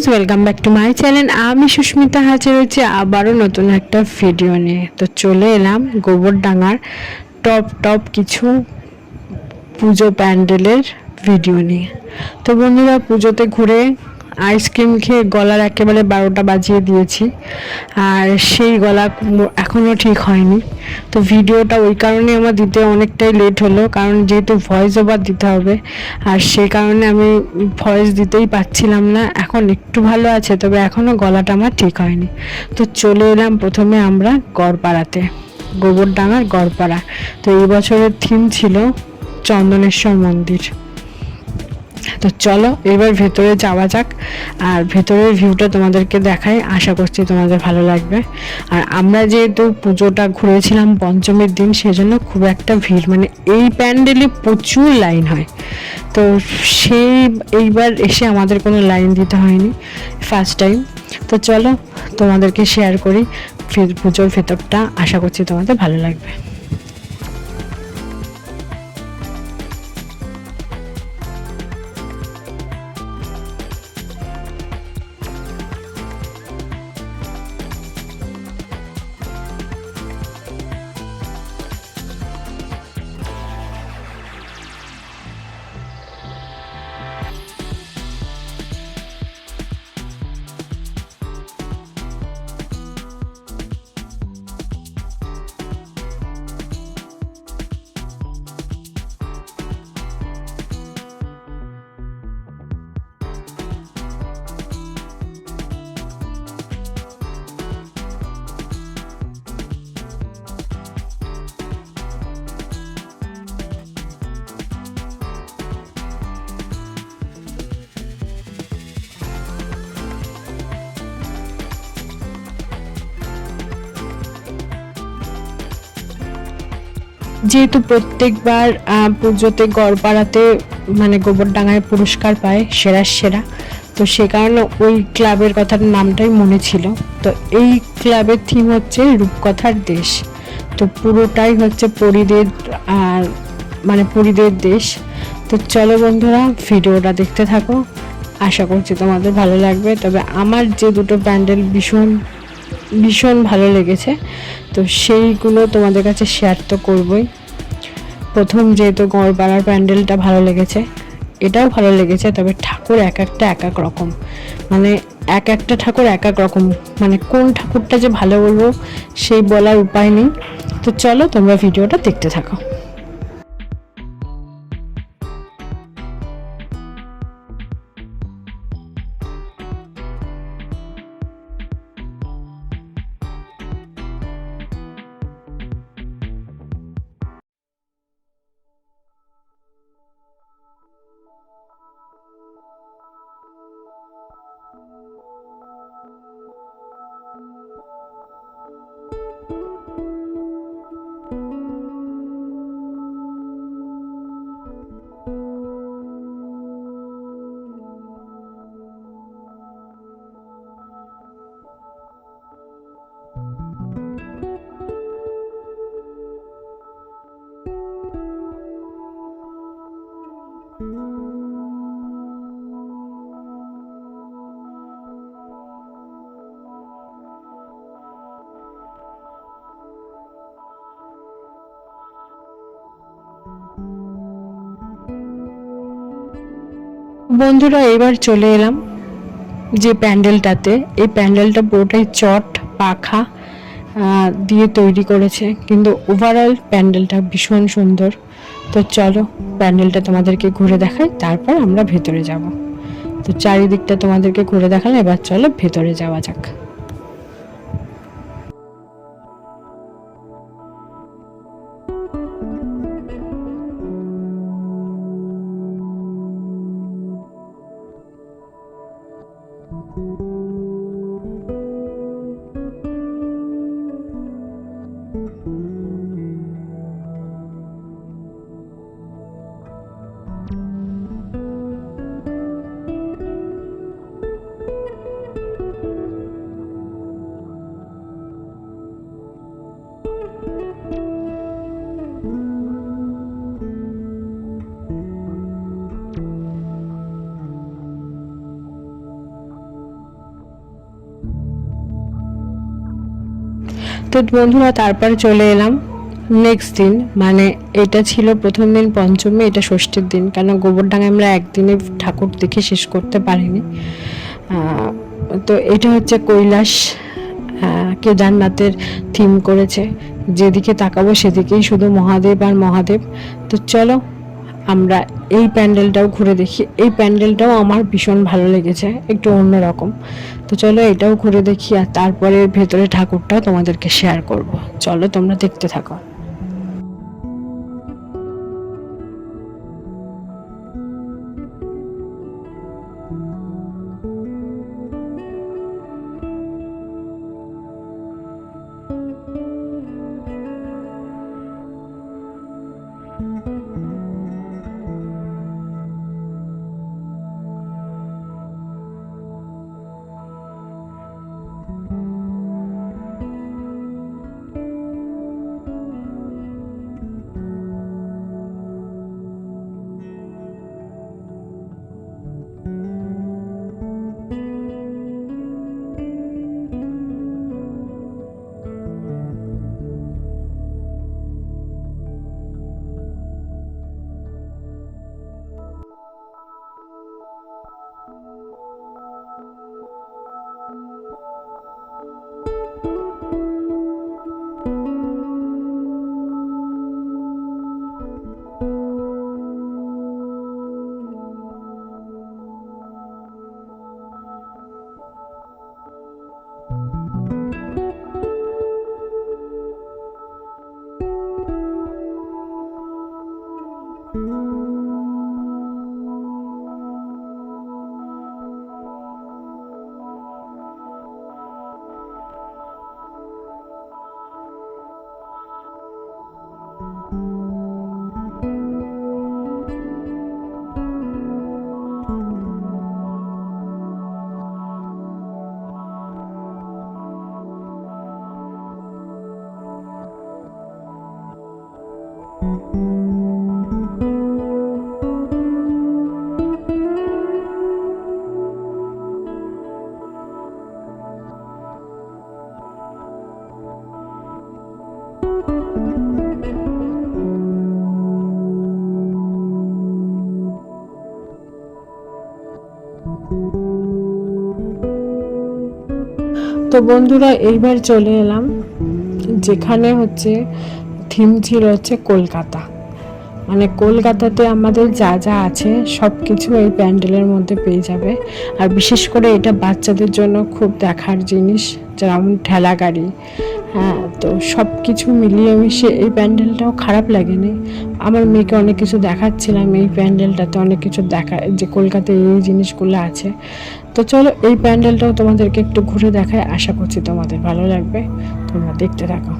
Guys welcome back to my channel আমি সুস্মিতা হাজির হচ্ছে আবারও নতুন একটা ভিডিও নিয়ে। তো চলে এলাম গোবরডাঙ্গার টপ টপ কিছু পুজো প্যান্ডেলের ভিডিও নিয়ে। তো বন্ধুরা, পুজোতে ঘুরে আইসক্রিম খেয়ে গলার একেবারে বারোটা বাজিয়ে দিয়েছি। আর সেই গলা এখনও ঠিক হয়নি। তো ভিডিওটা ওই কারণে আমার দিতে অনেকটাই লেট হলো, কারণ যেহেতু ভয়েস ওভার দিতে হবে, আর সেই কারণে আমি ভয়েস দিতেই পাচ্ছিলাম না। এখন একটু ভালো আছে, তবে এখনও গলাটা আমার ঠিক হয়নি। তো চলে এলাম প্রথমে আমরা গড়পাড়াতে, গোবরডাঙ্গার গড়পাড়া। তো এই বছরের থিম ছিল চন্দনেশ্বর মন্দির। তো চলো, এবার ভেতরে যাওয়া যাক। আর ভেতরের ভিউটা তোমাদেরকে দেখাই। আশা করছি তোমাদের ভালো লাগবে। আর আমরা যেহেতু পুজোটা ঘুরেছিলাম পঞ্চমীর দিন, সেজন্য খুব একটা ভিড় মানে এই প্যান্ডেলে প্রচুর লাইন হয়। তো সেই, এইবার এসে আমাদের কোনো লাইন দিতে হয়নি ফার্স্ট টাইম তো চলো, তোমাদেরকে শেয়ার করি পুজোর ভেতরটা। আশা করছি তোমাদের ভালো লাগবে। যেহেতু প্রত্যেকবার পুজোতে গড়পাড়াতে মানে গোবরডাঙ্গায় পুরস্কার পায় সেরা সেরা, তো সে কারণে ওই ক্লাবের কথার নামটাই মনে ছিল। তো এই ক্লাবের থিম হচ্ছে রূপকথার দেশ। তো পুরোটাই হচ্ছে পরিদের আর মানে পরিদের দেশ। তো চলো বন্ধুরা, ভিডিওটা দেখতে থাকো। আশা করছি তোমাদের ভালো লাগবে। তবে আমার যে দুটো প্যান্ডেল ভীষণ ভীষণ ভালো লেগেছে। তো সেইগুলো তোমাদের কাছে শেয়ার তো করবই। প্রথম যেহেতু গড়পাড়ার প্যান্ডেলটা ভালো লেগেছে, এটাও ভালো লেগেছে, তবে ঠাকুর এক একটা এক এক রকম। মানে এক একটা ঠাকুর এক এক রকম। মানে কোন ঠাকুরটা যে ভালো বলব, সেই বলার উপায় নেই। তো চলো তোমরা ভিডিওটা দেখতে থাকো। বন্ধুরা, এবার চলে এলাম যে প্যান্ডেলটাতে। এই প্যান্ডেলটা পুরোটাই চট, পাখা দিয়ে তৈরি করেছে। কিন্তু ওভারঅল প্যান্ডেলটা ভীষণ সুন্দর। তো চলো প্যান্ডেলটা তোমাদেরকে ঘুরে দেখাই, তারপর আমরা ভেতরে যাব। তো চারিদিকটা তোমাদেরকে ঘুরে দেখালে এবার চলো ভেতরে যাওয়া যাক। বন্ধুরা, তারপর চলে এলাম নেক্সট দিন। মানে এটা ছিল প্রথম দিন, পঞ্চমী, এটা ষষ্ঠীর দিন। কারণ গোবরডাঙ্গায় আমরা একদিনে ঠাকুর দেখে শেষ করতে পারিনি। তো এটা হচ্ছে কৈলাস কেদারনাথের থিম করেছে। যেদিকে তাকাবো সেদিকেই শুধু মহাদেব আর মহাদেব। তো চলো আমরা এই প্যান্ডেলটাও ঘুরে দেখি। এই প্যান্ডেলটাও আমার ভীষণ ভালো লেগেছে, একটু অন্যরকম। তো চলো এটাও ঘুরে দেখি আর তারপরে ভেতরে ঠাকুরটাও তোমাদেরকে শেয়ার করব। চলো তোমরা দেখতে থাকো। তো বন্ধুরা, এইবার চলে এলাম, যেখানে হচ্ছে থিম ছিল হচ্ছে কলকাতা। মানে কলকাতাতে আমাদের যা যা আছে সব কিছু এই প্যান্ডেলের মধ্যে পেয়ে যাবে। আর বিশেষ করে এটা বাচ্চাদের জন্য খুব দেখার জিনিস, যেমন ঠেলা গাড়ি হ্যাঁ তো সব কিছু মিলিয়ে মিশে এই প্যান্ডেলটাও খারাপ লাগেনি। আমার মেয়েকে অনেক কিছু দেখাচ্ছিলাম, এই প্যান্ডেলটাতে অনেক কিছু দেখা, যে কলকাতায় এই জিনিসগুলো আছে। তো চলো, এই প্যান্ডেলটাও তোমাদেরকে একটু ঘুরে দেখায়, আশা করছি তোমাদের ভালো লাগবে। তোমরা দেখতে থাকো।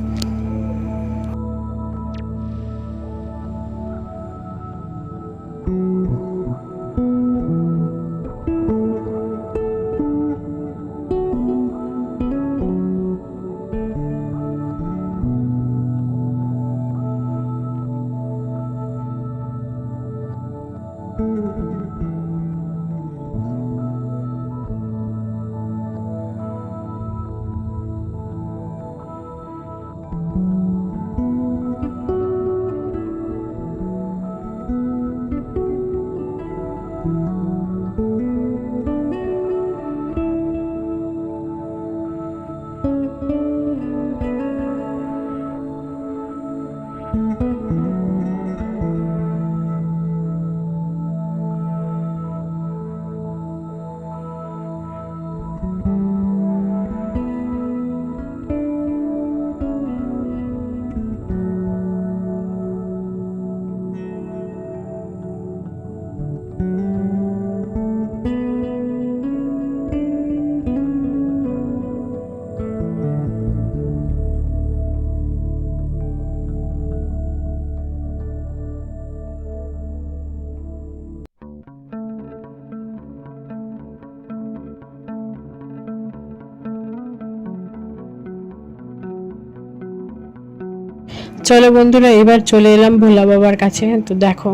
চলো বন্ধুরা, এবার চলে এলাম ভোলা বাবার কাছে। তো দেখো,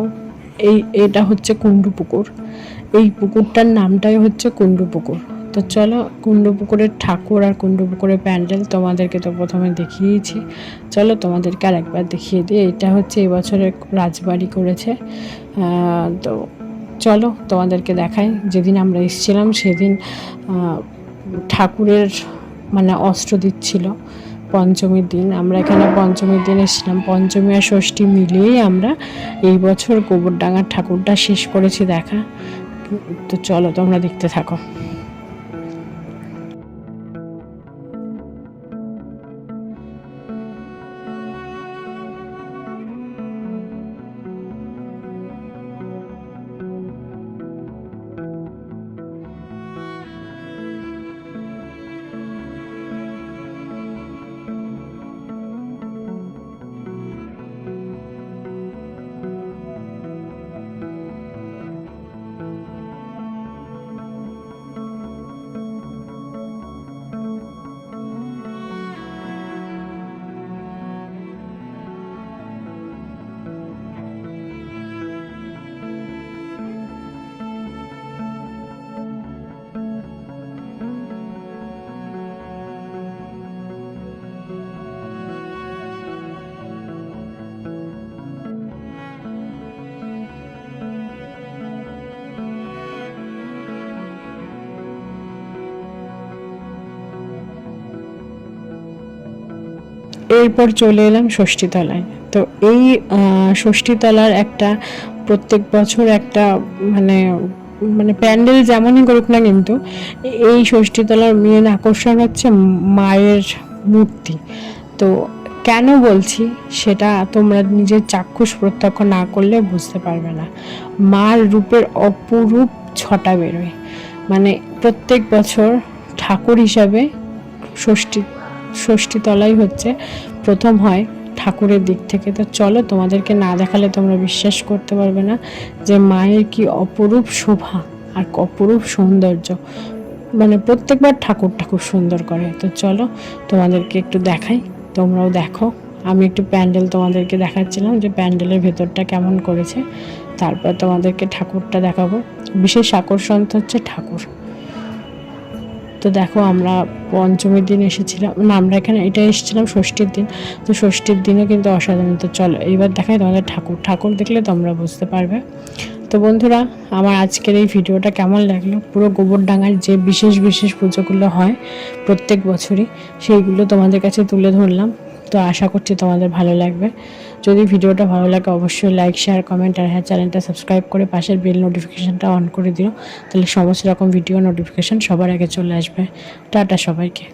এই, এটা হচ্ছে কুণ্ডু পুকুর। এই পুকুরটার নামটাই হচ্ছে কুণ্ডু পুকুর। তো চলো, কুণ্ডু পুকুরের ঠাকুর আর কুণ্ডপুকুরের প্যান্ডেল তোমাদেরকে তো প্রথমে দেখিয়েছি। চলো তোমাদেরকে আরেকবার দেখিয়ে দিই। এটা হচ্ছে এবছরের রাজবাড়ি করেছে। তো চলো তোমাদেরকে দেখাই। যেদিন আমরা এসেছিলাম, সেদিন ঠাকুরের মানে অস্ত্র দিচ্ছিল। পঞ্চমীর দিন। আমরা এখানে পঞ্চমীর দিন এসেছিলাম। পঞ্চমী আর ষষ্ঠী মিলিয়েই আমরা এই বছর গোবরডাঙ্গার ঠাকুরটা শেষ করেছি দেখা। তো চলো তোমরা দেখতে থাকো। এরপর চলে এলাম ষষ্ঠীতলায়। তো এই ষষ্ঠীতলার একটা প্রত্যেক বছর একটা মানে মানে প্যান্ডেল যেমনই করুক না কিন্তু, এই ষষ্ঠীতলার মেন আকর্ষণ হচ্ছে মায়ের মূর্তি। তো কেন বলছি? সেটা তোমরা নিজের চাক্ষুষ প্রত্যক্ষ না করলে বুঝতে পারবে না। মার রূপের অপরূপ ছটা বেরোয়। মানে প্রত্যেক বছর ঠাকুর হিসাবে ষষ্ঠী ষষ্ঠীতলাই হচ্ছে প্রথম হয় ঠাকুরের দিক থেকে। তো চলো তোমাদেরকে না দেখালে তোমরা বিশ্বাস করতে পারবে না যে মায়ের কি অপরূপ শোভা আর অপরূপ সৌন্দর্য। মানে প্রত্যেকবার ঠাকুরটা খুব সুন্দর করে। তো চলো তোমাদেরকে একটু দেখাই, তোমরাও দেখো। আমি একটু প্যান্ডেল তোমাদেরকে দেখাচ্ছিলাম যে প্যান্ডেলের ভেতরটা কেমন করেছে। তারপর তোমাদেরকে ঠাকুরটা দেখাবো। বিশেষ আকর্ষণ হচ্ছে ঠাকুর। তো দেখো আমরা পঞ্চমীর দিন এসেছিলাম। না, আমরা এখানে এটা এসেছিলাম ষষ্ঠীর দিন। তো ষষ্ঠীর দিনে কিন্তু অসাধারণ। তো চলো, এইবার দেখাই তোমাদের ঠাকুর। ঠাকুর দেখলে তোমরা বুঝতে পারবে। তো বন্ধুরা, আমার আজকের এই ভিডিওটা কেমন লাগল? পুরো গোবরডাঙ্গার যে বিশেষ বিশেষ পুজোগুলো হয় প্রত্যেক বছরই, সেইগুলো তোমাদের কাছে তুলে ধরলাম। তো আশা করছি তোমাদের ভালো লাগবে। যদি ভিডিওটা ভালো লাগে, অবশ্যই লাইক শেয়ার কমেন্ট আর হ্যাঁ চ্যানেলটা সাবস্ক্রাইব করে পাশের বেল নোটিফিকেশানটা অন করে দিও। তাহলে সমস্ত রকম ভিডিও নোটিফিকেশান সবার আগে চলে আসবে। টাটা সবাইকে।